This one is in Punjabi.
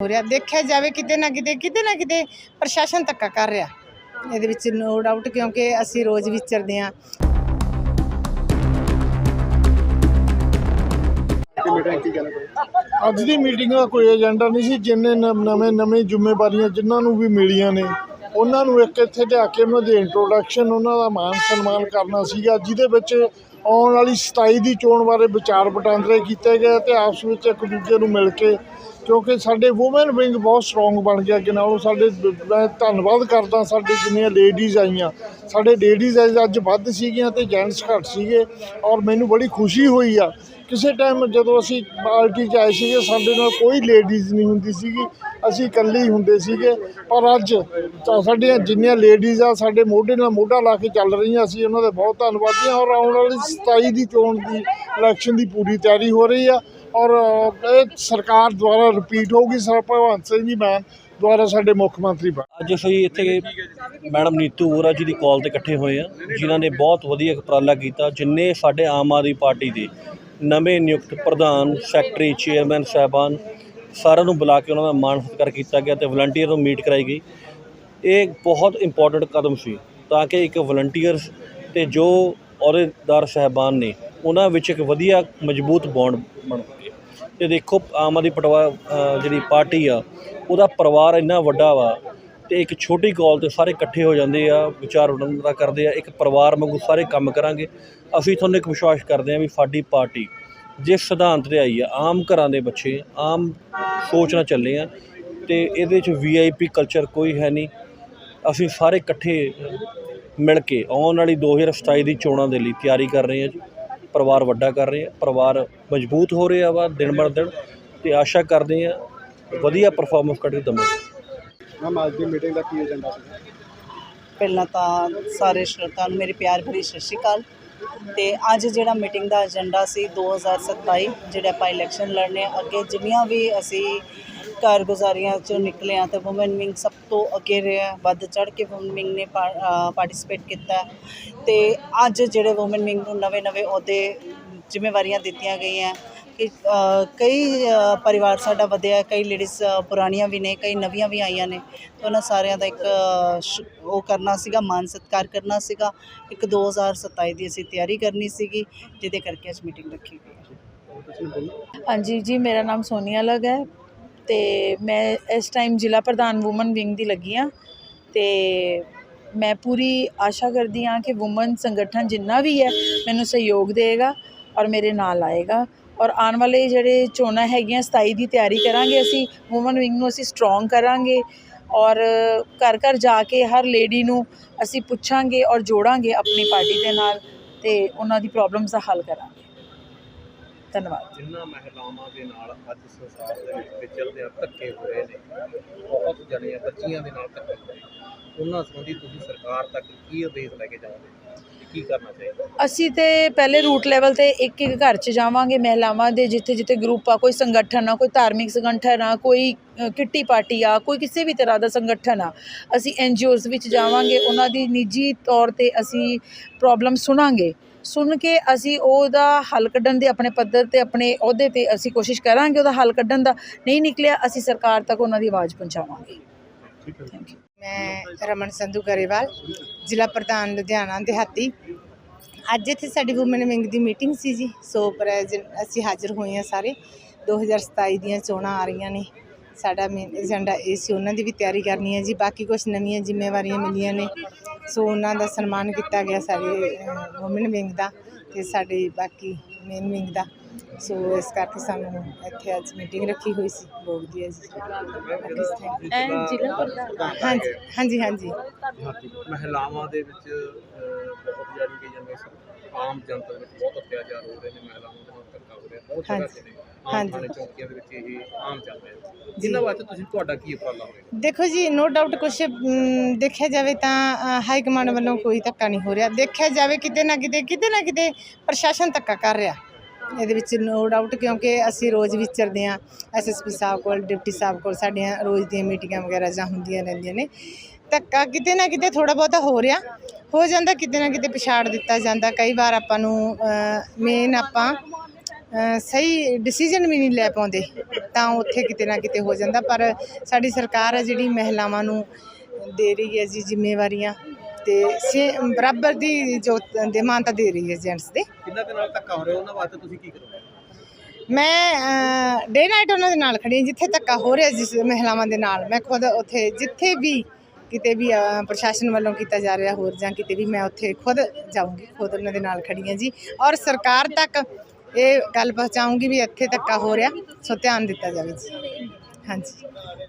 ਹੋ ਰਿਹਾ। ਦੇਖਿਆ ਜਾਵੇ ਕਿਤੇ ਨਾ ਕਿਤੇ ਕਿਤੇ ਨਾ ਕਿਤੇ ਪ੍ਰਸ਼ਾਸਨ ਧੱਕਾ ਕਰ ਰਿਹਾ। ਇਹਦੇ ਵਿੱਚ ਨੋ ਡਾਊਟ ਕਿਉਂਕਿ ਅਸੀਂ ਰੋਜ਼ ਵਿਚਰਦੇ ਹਾਂ। ਅੱਜ ਦੀ ਮੀਟਿੰਗ ਦਾ ਕੋਈ ਏਜੰਡਾ ਨਹੀਂ ਸੀ। ਜਿੰਨੇ ਨਵੇਂ ਨਵੇਂ ਜ਼ਿੰਮੇਵਾਰੀਆਂ ਜਿਨ੍ਹਾਂ ਨੂੰ ਵੀ ਮਿਲੀਆਂ ਨੇ ਉਹਨਾਂ ਨੂੰ ਇੱਕ ਇੱਥੇ ਲਿਆ ਕੇ ਉਹਨਾਂ ਦੀ ਇੰਟਰੋਡਕਸ਼ਨ ਉਹਨਾਂ ਦਾ ਮਾਨ ਸਨਮਾਨ ਕਰਨਾ ਸੀਗਾ। ਜਿਹਦੇ ਵਿੱਚ ਆਉਣ ਵਾਲੀ 27 ਦੀ ਚੋਣ ਬਾਰੇ ਵਿਚਾਰ ਵਟਾਂਦਰੇ ਕੀਤੇ ਗਏ ਤੇ ਆਪਸ ਵਿੱਚ ਇੱਕ ਦੂਜੇ ਨੂੰ ਮਿਲ ਕੇ, ਕਿਉਂਕਿ ਸਾਡੇ ਔਮਨ ਵਿੰਗ ਬਹੁਤ ਸਟਰੋਂਗ ਬਣ ਗਿਆ ਕਿ ਨਾਲੋਂ। ਸਾਡੇ, ਮੈਂ ਧੰਨਵਾਦ ਕਰਦਾ ਸਾਡੇ ਜਿੰਨੀਆਂ ਲੇਡੀਜ਼ ਆਈਆਂ। ਸਾਡੇ ਲੇਡੀਜ਼ ਅੱਜ ਵੱਧ ਸੀਗੀਆਂ ਤੇ ਜੈਂਟਸ ਘੱਟ ਸੀਗੇ ਔਰ ਮੈਨੂੰ ਬੜੀ ਖੁਸ਼ੀ ਹੋਈ ਆ ਕਿਸੇ ਟਾਈਮ ਜਦੋਂ ਅਸੀਂ ਪਾਰਟੀ 'ਚ ਆਏ ਸੀਗੇ, ਸਾਡੇ ਨਾਲ ਕੋਈ ਲੇਡੀਜ਼ ਨਹੀਂ ਹੁੰਦੀ ਸੀਗੀ। ਅਸੀਂ ਇਕੱਲੇ ਹੀ ਹੁੰਦੇ ਸੀਗੇ। ਪਰ ਅੱਜ ਤਾਂ ਸਾਡੀਆਂ ਜਿੰਨੀਆਂ ਲੇਡੀਜ਼ ਆ, ਸਾਡੇ ਮੋਢੇ ਨਾਲ ਮੋਢਾ ਲਾ ਕੇ ਚੱਲ ਰਹੀਆਂ, ਅਸੀਂ ਉਹਨਾਂ ਦੇ ਬਹੁਤ ਧੰਨਵਾਦੀ ਹਾਂ ਔਰ ਆਉਣ ਵਾਲੀ 27 ਦੀ ਚੋਣ ਦੀ ਇਲੈਕਸ਼ਨ ਦੀ ਪੂਰੀ ਤਿਆਰੀ ਹੋ ਰਹੀ ਆ। ਔਰ ਇਹ ਸਰਕਾਰ ਦੁਆਰਾ ਰਿਪੀਟ ਹੋਊਗੀ। ਸਰ, ਭਗਵੰਤ ਸਿੰਘ ਜੀ ਮਾਨ ਦੁਆਰਾ ਸਾਡੇ ਮੁੱਖ ਮੰਤਰੀ ਬਣ। ਅੱਜ ਅਸੀਂ ਇੱਥੇ ਮੈਡਮ ਨੀਤੂ ਵੋਰਾ ਜੀ ਦੀ ਕਾਲ ਤੇ ਇਕੱਠੇ ਹੋਏ ਆ, ਜਿਨ੍ਹਾਂ ਨੇ ਬਹੁਤ ਵਧੀਆ ਉਪਰਾਲਾ ਕੀਤਾ। ਜਿੰਨੇ ਸਾਡੇ ਆਮ ਆਦਮੀ ਪਾਰਟੀ ਦੇ ਨਵੇਂ ਨਿਯੁਕਤ ਪ੍ਰਧਾਨ, ਸੈਕਟਰੀ, ਚੇਅਰਮੈਨ ਸਾਹਿਬਾਨ ਸਾਰਿਆਂ ਨੂੰ ਬੁਲਾ ਕੇ ਉਹਨਾਂ ਦਾ ਮਾਣ ਸਤਿਕਾਰ ਕੀਤਾ ਗਿਆ ਤੇ ਵਲੰਟੀਅਰ ਨੂੰ ਮੀਟ ਕਰਾਈ ਗਈ। ਇਹ ਬਹੁਤ ਇੰਪੋਰਟੈਂਟ ਕਦਮ ਸੀ ਤਾਂ ਕਿ ਇੱਕ ਵਲੰਟੀਅਰਸ ਤੇ ਜੋ ਅਹੁਦੇਦਾਰ ਸਾਹਿਬਾਨ ਨੇ, ਉਹਨਾਂ ਵਿੱਚ ਇੱਕ ਵਧੀਆ ਮਜ਼ਬੂਤ ਬੌਂਡ ਬਣ ਸਕੇ। ਤੇ ਦੇਖੋ ਆਮ ਆਦਮੀ ਪਟਵਾ ਜਿਹੜੀ ਪਾਰਟੀ ਆ, ਉਹਦਾ ਪਰਿਵਾਰ ਇੰਨਾ ਵੱਡਾ ਵਾ ਤੇ ਇੱਕ ਛੋਟੀ ਕਾਲ ਤੇ ਸਾਰੇ ਇਕੱਠੇ ਹੋ ਜਾਂਦੇ ਆ, ਵਿਚਾਰ ਵਟਾਂਦਰਾ ਕਰਦੇ ਆ, ਇੱਕ ਪਰਿਵਾਰ ਵਾਂਗੂ ਸਾਰੇ ਕੰਮ ਕਰਾਂਗੇ। ਅਸੀਂ ਤੁਹਾਨੂੰ ਇੱਕ ਵਿਸ਼ਵਾਸ ਕਰਦੇ ਆ ਵੀ ਸਾਡੀ ਪਾਰਟੀ ਜਿਸ ਸਿਧਾਂਤ ਤੇ ਆਈ ਆ, ਆਮ ਘਰਾਂ ਦੇ ਬੱਚੇ, ਆਮ ਸੋਚ ਨਾਲ ਚੱਲੇ ਆ ਤੇ ਇਹਦੇ ਵਿੱਚ ਵੀਆਈਪੀ ਕਲਚਰ ਕੋਈ ਹੈ ਨਹੀਂ। ਅਸੀਂ ਸਾਰੇ ਇਕੱਠੇ ਮਿਲ ਕੇ ਆਉਣ ਵਾਲੀ 2027 ਦੀ ਚੋਣਾਂ ਦੇ ਲਈ ਤਿਆਰੀ ਕਰ ਰਹੇ ਹਾਂ ਜੀ। ਪਰਿਵਾਰ ਵੱਡਾ ਕਰ ਰਹੇ ਹਾਂ ਪਰਿਵਾਰ ਮਜ਼ਬੂਤ ਹੋ ਰਿਹਾ ਵਾ ਦਿਨ ਬਰ ਦਿਨ ਤੇ ਆਸ਼ਾ ਕਰਦੇ ਹਾਂ ਵਧੀਆ ਪਰਫਾਰਮੈਂਸ ਕਰਕੇ ਦਵਾਂਗੇ। ਮੈਮ, ਅੱਜ ਦੀ ਮੀਟਿੰਗ ਦਾ ਕੀ ਏਜੰਡਾ ਸੀ? ਪਹਿਲਾਂ ਤਾਂ ਸਾਰੇ ਸ਼ਰੋਤਾਂ ਨੂੰ ਮੇਰੀ ਪਿਆਰ ਭਰੀ ਸਤਿ ਸ਼੍ਰੀ ਅਕਾਲ। ਤੇ ਅੱਜ ਜਿਹੜਾ ਮੀਟਿੰਗ ਦਾ ਏਜੰਡਾ ਸੀ 2027 ਜਿਹੜੇ ਆਪਾਂ ਇਲੈਕਸ਼ਨ ਲੜਨੇ ਅੱਗੇ ਜਿੰਨੀਆਂ ਵੀ ਅਸੀਂ ਕਾਰਗੁਜ਼ਾਰੀਆਂ ਚੋਂ ਨਿਕਲੇ ਆ, ਤੇ ਔਮਨ ਵਿੰਗ ਸਭ ਤੋਂ ਅੱਗੇ ਰਿਹਾ, ਵੱਧ ਚੜ ਕੇ ਔਮਨ ਵਿੰਗ ਨੇ ਪਾਰਟਿਸਿਪੇਟ ਕੀਤਾ। ਤੇ ਅੱਜ ਜਿਹੜੇ ਔਮਨ ਵਿੰਗ ਨੂੰ ਨਵੇਂ ਨਵੇਂ ਅਹੁਦੇ ਜ਼ਿੰਮੇਵਾਰੀਆਂ ਦਿੱਤੀਆਂ ਗਈਆਂ। ਕਿ ਕਈ ਪਰਿਵਾਰ ਸਾਡਾ ਵਧਿਆ ਕਈ ਲੇਡੀਜ਼ ਪੁਰਾਣੀਆਂ ਵੀ ਨੇ, ਕਈ ਨਵੀਆਂ ਵੀ ਆਈਆਂ ਨੇ। ਤੇ ਉਹਨਾਂ ਸਾਰਿਆਂ ਦਾ ਇੱਕ ਸ਼- ਉਹ ਕਰਨਾ ਸੀਗਾ, ਮਾਨ ਸਤਿਕਾਰ ਕਰਨਾ ਸੀਗਾ। ਇੱਕ 2027 ਦੀ ਅਸੀਂ ਤਿਆਰੀ ਕਰਨੀ ਸੀਗੀ, ਜਿਹਦੇ ਕਰਕੇ ਅੱਜ ਮੀਟਿੰਗ ਰੱਖੀ ਗਈ। ਹੈ ਹਾਂਜੀ ਜੀ, ਮੇਰਾ ਨਾਮ ਸੋਨੀਆ ਲਗ ਹੈ ਤੇ ਮੈਂ ਇਸ ਟਾਈਮ ਜ਼ਿਲ੍ਹਾ ਪ੍ਰਧਾਨ ਔਮਨ ਵਿੰਗ ਦੀ ਲੱਗੀ ਆ ਤੇ ਮੈਂ ਪੂਰੀ ਆਸ਼ਾ ਕਰਦੀ ਹਾਂ ਕਿ ਔਮਨ ਸੰਗਠਨ ਜਿੰਨਾ ਵੀ ਹੈ, ਮੈਨੂੰ ਸਹਿਯੋਗ ਦੇਗਾ ਔਰ ਮੇਰੇ ਨਾਲ ਆਏਗਾ। ਔਰ ਆਉਣ ਵਾਲੇ ਜਿਹੜੇ ਚੋਣਾਂ ਹੈਗੀਆਂ 27 ਦੀ ਤਿਆਰੀ ਕਰਾਂਗੇ ਅਸੀਂ ਔਮਨ ਵਿੰਗ ਨੂੰ ਅਸੀਂ ਸਟਰੋਂਗ ਕਰਾਂਗੇ। ਔਰ ਘਰ ਘਰ ਜਾ ਕੇ ਹਰ ਲੇਡੀ ਨੂੰ ਅਸੀਂ ਪੁੱਛਾਂਗੇ ਔਰ ਜੋੜਾਂਗੇ ਆਪਣੀ ਪਾਰਟੀ ਦੇ ਨਾਲ ਤੇ ਉਹਨਾਂ ਦੀ ਪ੍ਰੋਬਲਮਸ ਦਾ ਹੱਲ ਕਰਾਂਗੇ। ਧੰਨਵਾਦ। ਜਿੰਨਾ ਮਹਿਲਾਵਾਂ ਦੇ ਨਾਲ ਅੱਜ ਸੰਸਾਰ ਦੇ ਵਿੱਚ ਵਿਚਰਦੇ ਆ, ਧੱਕੇ ਹੋ ਰਹੇ ਨੇ, ਬਹੁਤ ਜਣੀਆਂ ਬੱਚੀਆਂ ਦੇ ਨਾਲ ਧੱਕੇ ਹੋ ਰਹੇ ਉਹਨਾਂ ਸੰਬੰਧੀ ਤੁਸੀਂ ਸਰਕਾਰ ਤੱਕ ਕੀ ਉਦੇਸ਼ ਲੈ ਕੇ ਜਾਓਗੇ? ਕੀ ਕਰਨਾ ਚਾਹੀਦਾ? ਅਸੀਂ ਤੇ ਪਹਿਲੇ ਰੂਟ ਲੈਵਲ ਤੇ ਇੱਕ ਇੱਕ ਘਰ 'ਚ ਜਾਵਾਂਗੇ, ਮਹਿਲਾਵਾਂ ਦੇ, ਜਿੱਥੇ ਜਿੱਥੇ ਗਰੁੱਪ ਆ, ਕੋਈ ਸੰਗਠਨ ਆ, ਕੋਈ ਧਾਰਮਿਕ ਸੰਗਠਨ ਆ, ਕੋਈ ਕਿੱਟੀ ਪਾਰਟੀ ਆ, ਕੋਈ ਕਿਸੇ ਵੀ ਤਰ੍ਹਾਂ ਦਾ ਸੰਗਠਨ ਆ, ਅਸੀਂ ਐਨ ਵਿੱਚ ਜਾਵਾਂਗੇ, ਉਹਨਾਂ ਦੀ ਨਿੱਜੀ ਤੌਰ ਤੇ ਅਸੀਂ ਪ੍ਰੋਬਲਮ ਸੁਣਾਂਗੇ। ਸੁਣ ਕੇ ਅਸੀਂ ਉਹਦਾ ਹੱਲ ਕੱਢਣ ਦੇ ਆਪਣੇ ਪੱਧਰ ਤੇ, ਆਪਣੇ ਅਹੁਦੇ ਤੇ ਅਸੀਂ ਕੋਸ਼ਿਸ਼ ਕਰਾਂਗੇ ਉਹਦਾ ਹੱਲ ਕੱਢਣ ਦਾ। ਨਹੀਂ ਨਿਕਲਿਆ, ਅਸੀਂ ਸਰਕਾਰ ਤੱਕ ਉਹਨਾਂ ਦੀ ਆਵਾਜ਼ ਪਹੁੰਚਾਵਾਂਗੇ। ਥੈਂਕ ਯੂ ਮੈਂ ਰਮਨ ਸੰਧੂ ਗਰੇਵਾਲ, ਜ਼ਿਲ੍ਹਾ ਪ੍ਰਧਾਨ ਲੁਧਿਆਣਾ, ਦਿਹਾਤੀ। ਅੱਜ ਇੱਥੇ ਸਾਡੀ ਔਮਨ ਵਿੰਗ ਦੀ ਮੀਟਿੰਗ ਸੀ ਜੀ। ਸੋ ਪ੍ਰੈਜ਼ੈਂਟ ਅਸੀਂ ਹਾਜ਼ਰ ਹੋਏ ਹਾਂ ਸਾਰੇ। 2027 ਦੀਆਂ ਚੋਣਾਂ ਆ ਰਹੀਆਂ ਨੇ। ਸਾਡਾ ਮੇਨ ਏਜੰਡਾ ਇਹ ਸੀ, ਉਹਨਾਂ ਦੀ ਵੀ ਤਿਆਰੀ ਕਰਨੀ ਹੈ ਜੀ। ਬਾਕੀ ਕੁਝ ਨਵੀਆਂ ਜ਼ਿੰਮੇਵਾਰੀਆਂ ਮਿਲੀਆਂ ਨੇ। ਸੋ ਉਹਨਾਂ ਦਾ ਸਨਮਾਨ ਕੀਤਾ ਗਿਆ ਸਾਡੇ ਔਮਨ ਵਿੰਗ ਦਾ ਤੇ ਸਾਡੇ ਬਾਕੀ ਮੇਨ ਵਿੰਗ ਦਾ। ਸੋ ਇਸ ਕਰਕੇ ਸਾਨੂੰ ਇੱਥੇ ਅੱਜ ਮੀਟਿੰਗ ਰੱਖੀ ਹੋਈ ਸੀ ਬਹੁਤ ਵਧੀਆ ਜੀ ਜ਼ਿਲ੍ਹਾ ਪ੍ਰਧਾਨ। ਹਾਂਜੀ ਹਾਂਜੀ ਹਾਂਜੀ। ਮਹਿਲਾਵਾਂ ਦੇ ਵਿੱਚ ਅਹ, ਬਹੁਤ ਜਾਰੀ ਕਿ ਜਾਂਦੇ ਸਨ। ਆਮ ਜਨਤਾ ਦੇ ਵਿੱਚ ਬਹੁਤ ਅਤਿਆਚਾਰ ਹੋ ਰਹੇ ਨੇ ਮਹਿਲਾਵਾਂ ਦੇ ਨਾਲ ਧੱਕਾ ਹੋ ਰਿਹਾ ਬਹੁਤ ਜਗ੍ਹਾ ਹਾਂਜੀ। ਤੇ ਨੇ। ਆਮ ਹਾਂਜੀ। ਥਾਣੇ ਚੌਕੀਆਂ ਦੇ ਵਿੱਚ ਇਹ ਆਮ ਚੱਲ ਰਿਹਾ। ਜਿੰਨਾ ਵਾਸਤੇ ਤੁਸੀਂ ਤੁਹਾਡਾ ਕੀ ਉਪਰਾਲਾ ਹੋਵੇਗਾ? ਦੇਖੋ ਜੀ ਨੋ ਡਾਊਟ ਕੁਛ ਦੇਖਿਆ ਜਾਵੇ ਤਾਂ ਹਾਈ ਕਮਾਂਡ ਵੱਲੋਂ ਕੋਈ ਧੱਕਾ ਨਹੀਂ ਹੋ ਰਿਹਾ। ਦੇਖਿਆ ਜਾਵੇ ਕਿਤੇ ਨਾ ਕਿਤੇ ਕਿਤੇ ਨਾ ਕਿਤੇ ਪ੍ਰਸ਼ਾਸਨ ਧੱਕਾ ਕਰ ਰਿਹਾ। ਇਹਦੇ ਵਿੱਚ ਨੋ ਡਾਊਟ ਕਿਉਂਕਿ ਅਸੀਂ ਰੋਜ਼ ਵਿਚਰਦੇ ਹਾਂ ਐਸਐਸਪੀ ਸਾਹਿਬ ਕੋਲ, ਡਿਪਟੀ ਸਾਹਿਬ ਕੋਲ, ਸਾਡੀਆਂ ਰੋਜ਼ ਦੀਆਂ ਮੀਟਿੰਗਾਂ ਵਗੈਰਾ ਜਾਂ ਹੁੰਦੀਆਂ ਰਹਿੰਦੀਆਂ ਨੇ। ਧੱਕਾ ਕਿਤੇ ਨਾ ਕਿਤੇ ਥੋੜਾ ਬਹੁਤਾ ਹੋ ਰਿਹਾ, ਹੋ ਜਾਂਦਾ, ਕਿਤੇ ਨਾ ਕਿਤੇ ਪਛਾੜ ਦਿੱਤਾ ਜਾਂਦਾ। ਕਈ ਵਾਰ ਆਪਾਂ ਨੂੰ ਮੇਨ ਆਪਾਂ ਸਹੀ ਡਿਸੀਜਨ ਵੀ ਨਹੀਂ ਲੈ ਪਾਉਂਦੇ, ਤਾਂ ਉੱਥੇ ਕਿਤੇ ਨਾ ਕਿਤੇ ਹੋ ਜਾਂਦਾ। ਪਰ ਸਾਡੀ ਸਰਕਾਰ ਹੈ ਜਿਹੜੀ ਮਹਿਲਾਵਾਂ ਨੂੰ ਦੇ ਰਹੀ ਹੈ ਜੀ ਜ਼ਿੰਮੇਵਾਰੀਆਂ। ਤੇ ਸੇ ਬਰਾਬਰ ਦੀ ਜੋ ਦੇ ਮਾਨਤਾ ਦੇ ਰਹੀ ਹੈ ਜੈਂਟਸ ਦੇ। ਕਿੰਨਾ ਦੇ ਨਾਲ ਧੱਕਾ ਹੋ ਰਿਹਾ ਉਹਨਾਂ ਵਾਸਤੇ ਤੁਸੀਂ ਕੀ ਕਰੋਗੇ? ਮੈਂ ਡੇ ਨਾਈਟ ਉਹਨਾਂ ਦੇ ਨਾਲ ਖੜੀ ਹਾਂ ਜਿੱਥੇ ਧੱਕਾ ਹੋ ਰਿਹਾ ਜਿਸ ਮਹਿਲਾਵਾਂ ਦੇ ਨਾਲ। ਮੈਂ ਖੁਦ ਉੱਥੇ ਜਿੱਥੇ ਵੀ ਕਿਤੇ ਵੀ ਪ੍ਰਸ਼ਾਸਨ ਵੱਲੋਂ ਕੀਤਾ ਜਾ ਰਿਹਾ ਹੋਰ ਜਾਂ ਕਿਤੇ ਵੀ ਮੈਂ ਉੱਥੇ ਖੁਦ ਜਾਊਂਗੀ ਖੁਦ ਉਹਨਾਂ ਦੇ ਨਾਲ ਖੜੀ ਹਾਂ ਜੀ। ਔਰ ਸਰਕਾਰ ਤੱਕ ਇਹ ਗੱਲ ਪਹੁੰਚਾਊਂਗੀ ਵੀ ਇੱਥੇ ਧੱਕਾ ਹੋ ਰਿਹਾ ਸੋ ਧਿਆਨ ਦਿੱਤਾ ਜਾਵੇ ਜੀ। ਹਾਂਜੀ।